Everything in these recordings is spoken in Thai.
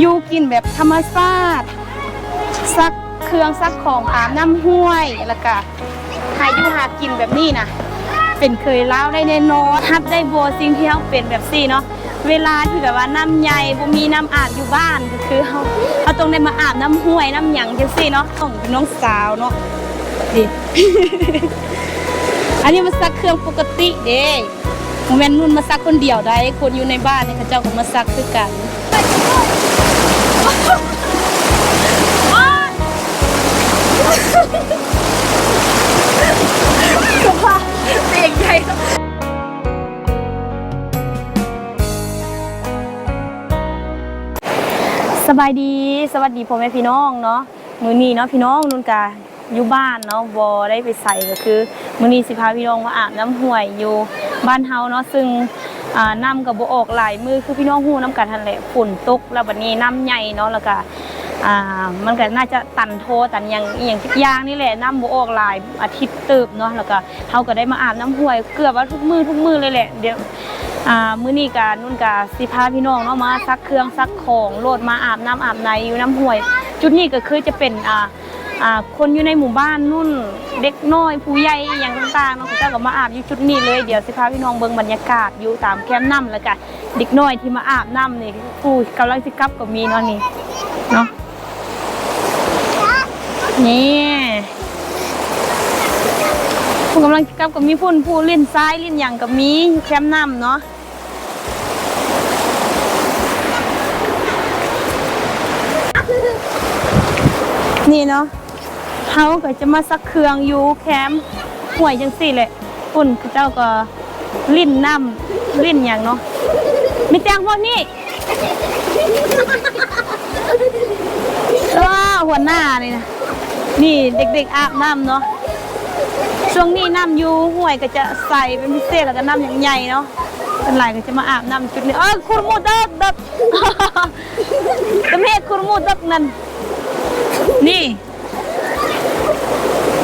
อยู่กินแบบธรรมชาติซักเครื่องซักของอาบน้ำห้วยแล้วก็หาอยู่หากินแบบนี้นะเป็นเคยเล่าวได้แน่นอนฮับได้โบสิ่งที่เขาเป็นแบบซี่เนาะเวลาที่แบบว่าน้ำใหญ่บ่มีน้ำอาบอยู่บ้านก็คือเขาเขาต้องได้มาอาบน้ำห้วยน้ำหยังจังซี่เนาะต้องเป็นน้องสาวเนาะดิอันนี้มาซักเครื่องปกติเด้โมเมนต์นุ่นมาซักคนเดียวได้ คนอยู่ในบ้านเนี่ยเขาเจ้าก็มาซักคือกัน เสียงใหญ่สบายดี สวัสดีพ่อแม่พี่น้องเนาะ มือนี้เนาะพี่น้องนุ่นกาอยู่บ้านเนาะบ่ได้ไปใส่ก็คือ มือนี้สิพาพี่น้องมาอาบน้ำห้วยอยู่บ้านเฮาเนาะซึ่ง อ่าน้ำก็บ่ออกหลายมือคือพี่น้องฮู้น้ำกันทันแหละฝนตกแล้วบัดนี้น้ำใหญ่เนาะแล้วก็อ่ามันก็น่าจะตันโทตันหยังอีหยังทุกอย่างนี่แหละน้ำบ่ออกหลายอาทิตย์เติบเนาะแล้วก็เฮาก็ได้มาอาบน้ำห้วยเกือบว่าทุกมือทุกมือเลยแหละเดี๋ยวอ่ามื้อนี้กานุ่นกาสิพาพี่น้องเนาะมาซักเครื่องซักของโลดมาอาบน้ำอาบในอยู่น้ำห้วย จุดนี้ก็คือจะเป็นอ่า คนอยู่ในหมู่บ้านนุ่นเด็กน้อยผู้ใหญ่อย่างต่างๆเนาะเขาเจ้าก็มาอาบอยู่จุดนี้เลยเดี๋ยวสิพาพี่น้องเบิ่งบรรยากาศอยู่ตามแคมป์น้ำแล้วก็เด็กน้อยที่มาอาบน้ำนี่ผู้กำลังสิกลับก็มีเนาะนี่เนาะนี่ผู้กำลังสิกลับก็มีพุ่นผู้เลิ้นซ้ายเลิ้นหยังก็มีอยู่แคมป์น้ำเนาะ นี่เนาะเขาก็จะมาซักเครื่องอยู่แคมป์ห่วยจังสี่แหละปุ่นเขาเจ้าก็ลิ้นน้ำลิ้นอย่างเนาะมีแตงพวกนี้ว้าหัวหน้านี่นะนี่เด็กๆอาบน้ำเนาะช่วงนี้น้ำอยู่ห่วยก็จะใส่เป็นพิเศษแล้วก็น้ำอย่างใหญ่เนาะเป็นไรก็จะมาอาบน้ำจุดนี้เออคุณมูดับดับตะเมฆคุณมูดับนั่น นี่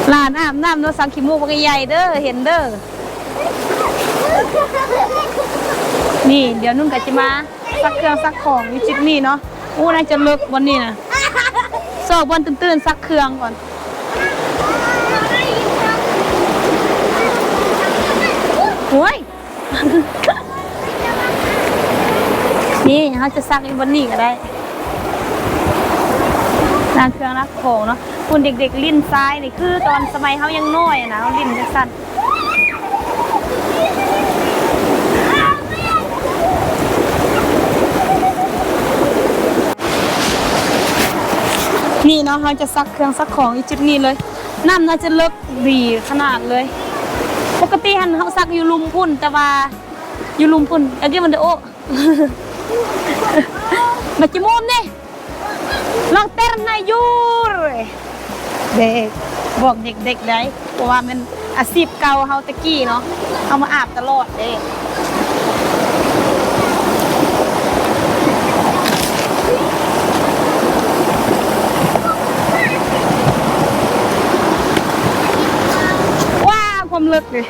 หลานอาบน้ำนาะสังขีมูกใหญ่เด้อเห็นเด้อนี่ เดี๋ยวนุ่นก็จะมาซักเครื่องซักของอยู่จิตนี่เนาะอู้น่าจะเลิกวันนี้นะสอบวันตื่นๆซักเครื่องก่อนโอ้ยนี่เขาจะซักอีกวันนี้ก็ได้ นางเครื่องรักของเนาะคุณเด็กๆลิ้นซ้ายนี่คือตอนสมัยเขายังน้อยนะเขาลิ้นจะสั้นนี่เนาะเขาจะซักเครื่องซักของอีจุดนี้เลยน้ำน่าจะเลิกดีขนาดเลย ปกติหันเขาซักอยู่ลุมพุ่นแต่ว่าอยู่ลุมพุ่นอันนี้มันเดอโอมาจิมุมเนี่ย Lanterna jur เด็กบอกเด็กๆได้เพราะว่ามันอาชีพเก่าเฮาตะกี้เนาะเอามาอาบตลอดเด้ว้าความลึกเลย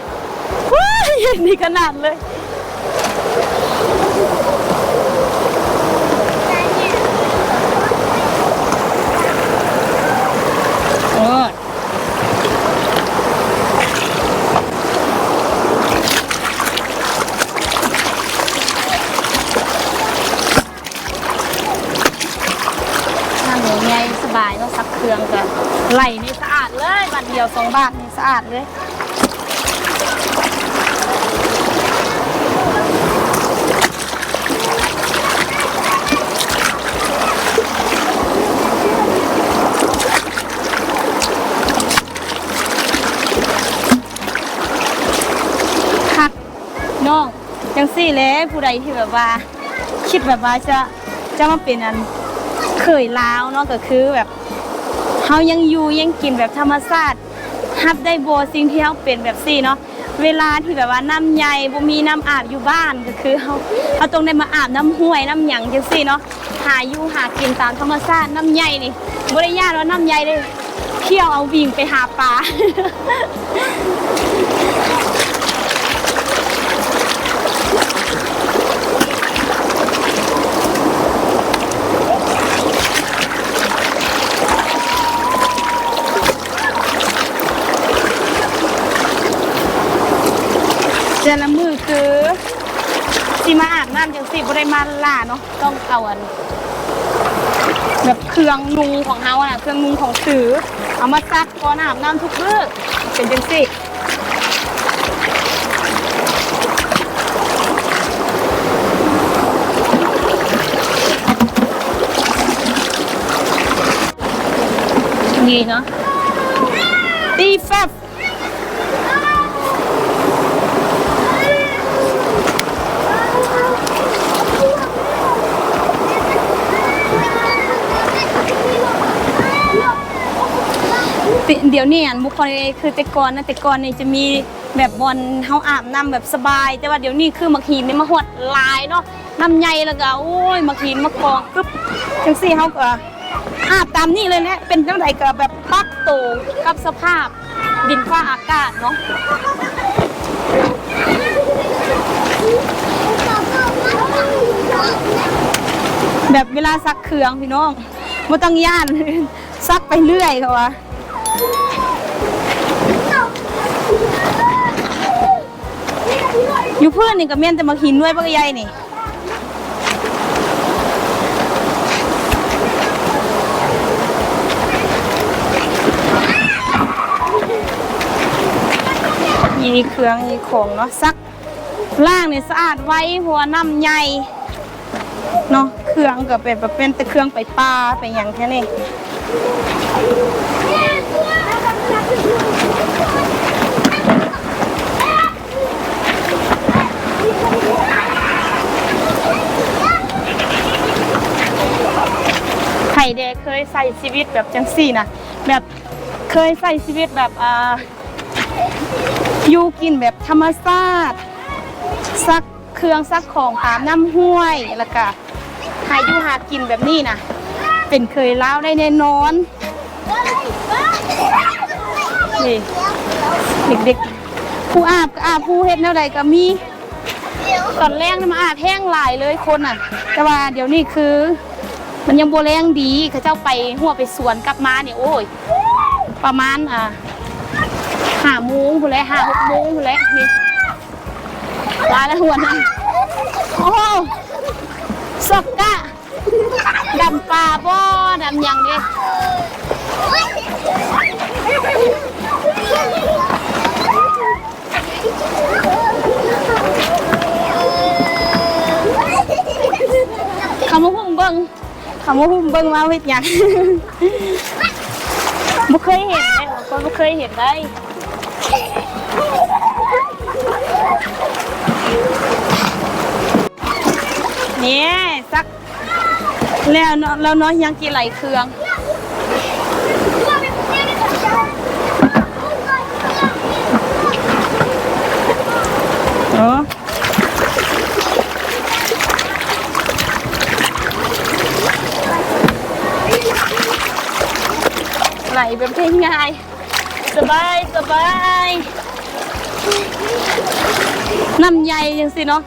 ว้ายนี่ขนาดเลย เออทางนี้ไงสบายก็ซักเครื่องกันไหลนี่สะอาดเลยบาทเดียวสองบาทนี่สะอาดเลยคักน้องจังสี่แล้วผู้ใดที่แบบว่า คิดแบบว่าจะจะมาเป็นอันเคยลาวเนาะก็คือแบบเฮายังอยู่ยังกินแบบธรรมชาติ ฮับได้โบสิ่งที่เฮาเป็นแบบซี่เนาะเวลาที่แบบว่าน้ำใหญ่บ่มีน้ำอาบอยู่บ้านก็คือเฮาเฮาต้องได้มาอาบน้ำห้วยน้ำหยังจังซี่เนาะหาอยู่หากินตามธรรมชาติน้ำใหญ่นี่บ่ได้ยากว่าน้ำใหญ่เลยเที่ยวเอาวิ่งไปหาปลา สิบ่ได้มาล่าเนาะต้องเอาอันแบบเครื่องนุงของเฮาอะเครื่องนุงของสือ เอามาซักก่อนอาบน้ำทุกมื้อเป็นจังซี่นี่เนาะตีแฟบ เดี๋ยวนี้อันบุคคลคือแต่ก่อนนะแต่ก่อนนี่จะมีแบบบอลเฮาอาบน้ำแบบสบาย แต่ว่าเดี๋ยวนี้คือมักหินนี่มาหดลายเนาะน้ำใหญ่แล้วก็โอ้ยมักหินมากองกึ๊บจังซี่เฮาก็อาบตามนี่เลยแหละเป็นจังไดก็แบบปรับตัวกับสภาพดินฟ้าอากาศเนาะแบบเวลาซักเครื่องพี่น้องไม่ต้องย่านซักไปเรื่อยค่ะวะ อยู่เพื่อนนี่กับเมียนแต่มาหินด้วยปะกะยายนี่ยีเครื่องยีของเนาะซักล่างเนี่ยสะอาดไว้หัวน้ำใหญ่เนาะเครื่องก็เป็นแบบเป็นแต่เครื่องไปปลาไปอย่างแค่นี้ ไข่แดเคยใส่ชีวิตแบบจังสี่นะแบบเคยใส่ชีวิตแบบอ่าอยู่กินแบบธรรมชาติซักเครื่องซักของตามน้ำห้วยแล้วก็หาอยู่หากินแบบนี้นะเป็นเคยเล่าได้แน่นอนนี่เด็กๆผู้อาบก็อาบผู้เฮ็ดแนวใดก็มีตอนแรกนี่มาอาบแห้งหลายเลยคนอะ แต่ว่าเดี๋ยวนี้คือ มันยังโบแรงดีเขาเจ้าไปหัวไปสวนกลับมาเนี่ยโอ้ย ประมาณอ่าห้าโมงพุ่นแหละห้าหกโมงพุ่นแหละนี่ลาแล้วหัวนั่นโอ้สกกะดำปลาบ่ดำยังเด้เขามาหุ่มเบิ่ง เขามาหุ่มเบิ้งมาเฮ็ดหยังบ่เคยเห็นเลยก็บ่เคยเห็นได้เนี่ยสักแล้วเนาะแล้วเนาะยังกี่ไหลเครื่องเออไหลแบบ ง่ายๆสบายสบายน้ำใหญ่ยังสิเนาะ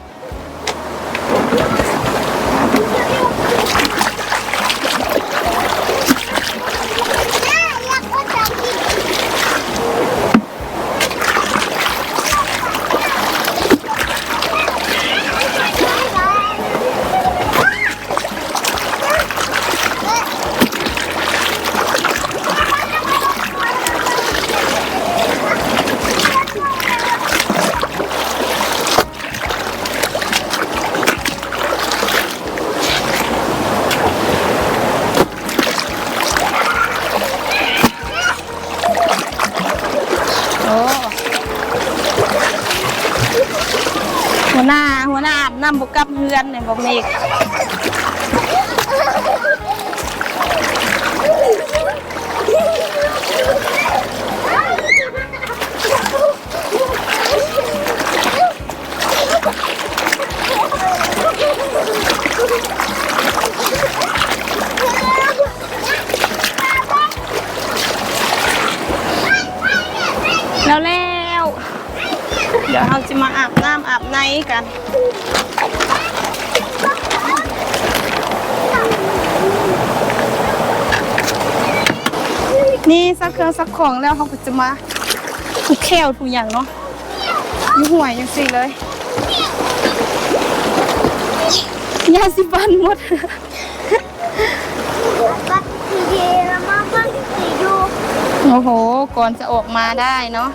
โอ้ หัวหน้าหัวหน้าอาบน้ำบกลับเฮือนเนี่ยบอกเมกแล้วแล้ว เดี๋ยวเราจะมาอาบน้ำ อาบในกัน นี่สักเครื่องสักของแล้วเขาก็จะมาทุกแควทุกอย่างเนาะมีห่วยยังสิเลยยาสีฟันหมดบัตรทีเดียวมาบัตรสีดูโอ้โห ก่อนจะออกมาได้เนาะ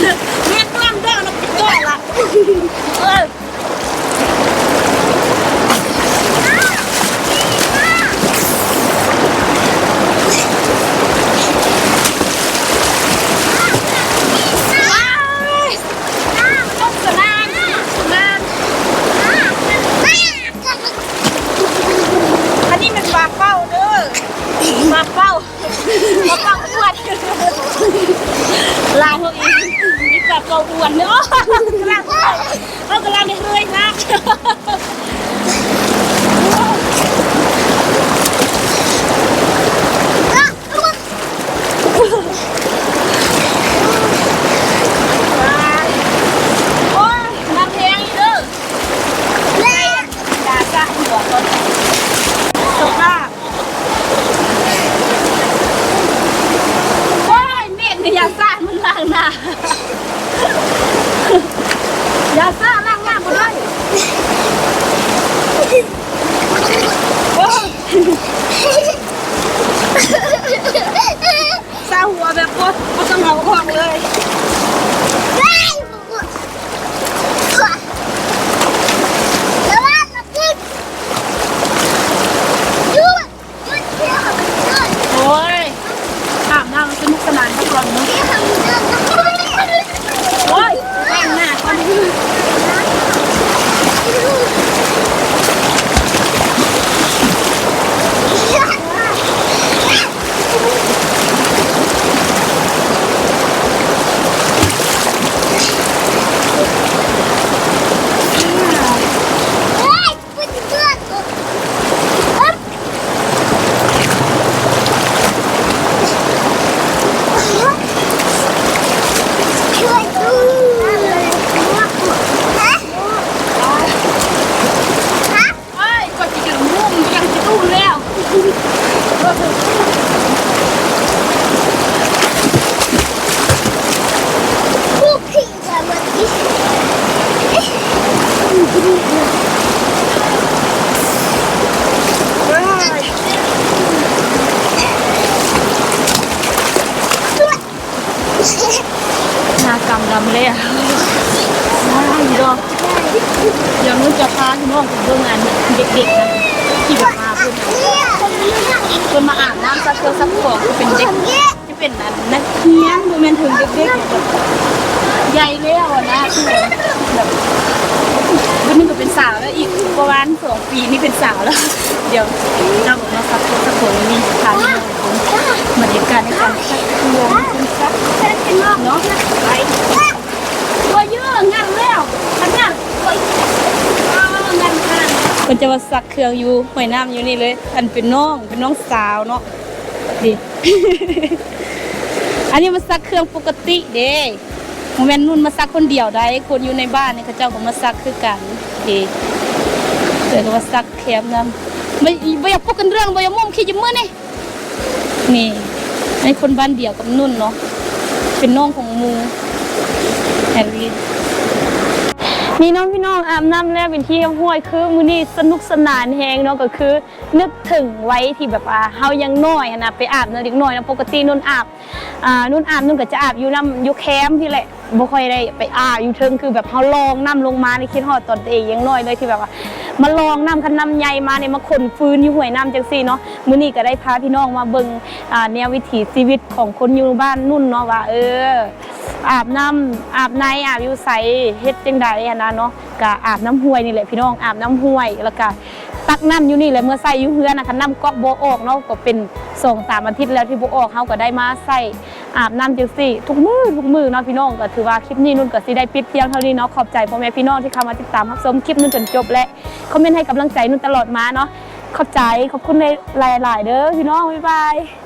Yeah. เป็นอันนักเรียนบ่แมนถึงเด็กๆแบบใหญ่แล้วอะนะคือแบบวันนี้ก็เป็นสาวแล้วอีกประมาณสองปีนี่เป็นสาวแล้ว เดี๋ยวเจ้าบอกมาซักคนสักของนี่พาพี่น้องไปเบิ่งบรรยากาศในการซักเครื่องซักเนาะไปตัวเยอะงันแล้วขันงันตัวเอางันขันจะมาสักเครื่องอยู่หอยน้ำอยู่นี่เลย อันเป็นน้องเป็นน้องสาวเนาะ ดิ อันนี้มาสักเครื่องปกติเด้โมเมนต์นุ่นมาสักคนเดียวได้ คนอยู่ในบ้านเนี่ยเขาเจ้าก็มาสักคือกันเด้เดี๋ยวมาสักแคมน้ำไม่ไม่อยากพูดกันเรื่องไม่อยากมุ่งคิดอยิ้มเมื่อนี่นี่ในคนบ้านเดียวกับนุ่นเนาะเป็นน้องของมูแฮร์รี่ นี่น้องพี่น้องอาบน้ำแล้วเป็นที่ห้วยคือมือนี้สนุกสนานแฮงเนาะก็คือ นึกถึงไว้ที่แบบว่าเฮายังน้อยนะไปอาบเนาะเด็กน้อยนะปกตินุ่นอาบอ่านุ่นอาบนุ่นก็จะอาบอยู่น้ำอยู่แคมป์พี่แหละบ่ค่อยได้ไปอาบอยู่เทิงคือแบบเฮาลองน้ำลงมาในคิดฮอดตอนตัวเองยังน้อยเลยที่แบบว่ามาลองน้ำคันน้ำใหญ่มาเนี่ยมาขนฟืนอยู่ห้วยน้ำจังซี่เนาะมื้อนี้ก็ได้พาพี่น้องมาเบิ่งอ่าแนววิถีชีวิตของคนอยู่บ้านนุ่นเนาะว่าเออ อาบน้ำอาบในอาบอยู่ใสเฮ็ดจังใดอะนะเนาะก็อาบน้ำห้วยนี่แหละพี่น้องอาบน้ำห้วยแล้วก็ตักน้ำอยู่นี่แหละเมื่อใส่อยู่เฮือนนะคันน้ำก็บ่ออกเนาะก็เป็นสองสามอาทิตย์แล้วที่โบออกเฮาก็ได้มาใส่อาบน้ำจังซี่ ทุกมือทุกมือเนาะพี่น้องก็ถือว่าคลิปนี้นุ่นก็สิได้ปิดเพียงเท่านี้เนาะขอบใจพ่อแม่พี่น้องที่เข้ามาติดตามรับชมคลิปนุ่นจนจบและคอมเมนต์ให้กำลังใจนุ่นตลอดมาเนาะขอบใจขอบคุณในหลาย ๆ เด้อพี่น้องบ๊ายบาย